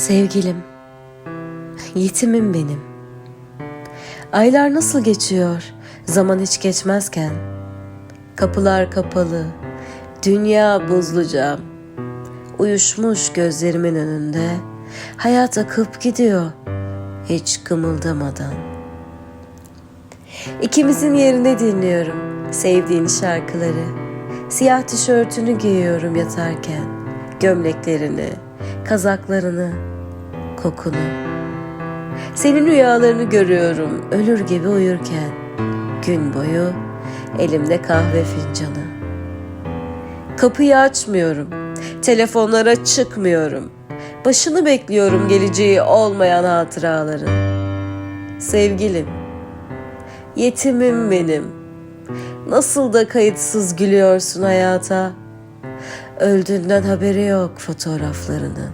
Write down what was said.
Sevgilim, yetimim benim. Aylar nasıl geçiyor, zaman hiç geçmezken. Kapılar kapalı, dünya buzluca. Uyuşmuş gözlerimin önünde, hayat akıp gidiyor, hiç kımıldamadan. İkimizin yerine dinliyorum sevdiğin şarkıları. Siyah tişörtünü giyiyorum yatarken, gömleklerini, kazaklarını, kokunu. Senin rüyalarını görüyorum ölür gibi uyurken. Gün boyu elimde kahve fincanı. Kapıyı açmıyorum. Telefonlara çıkmıyorum. Başını bekliyorum geleceği olmayan hatıraların. Sevgilim, yetimim benim. Nasıl da kayıtsız gülüyorsun hayata. Öldüğünden haberi yok fotoğraflarının.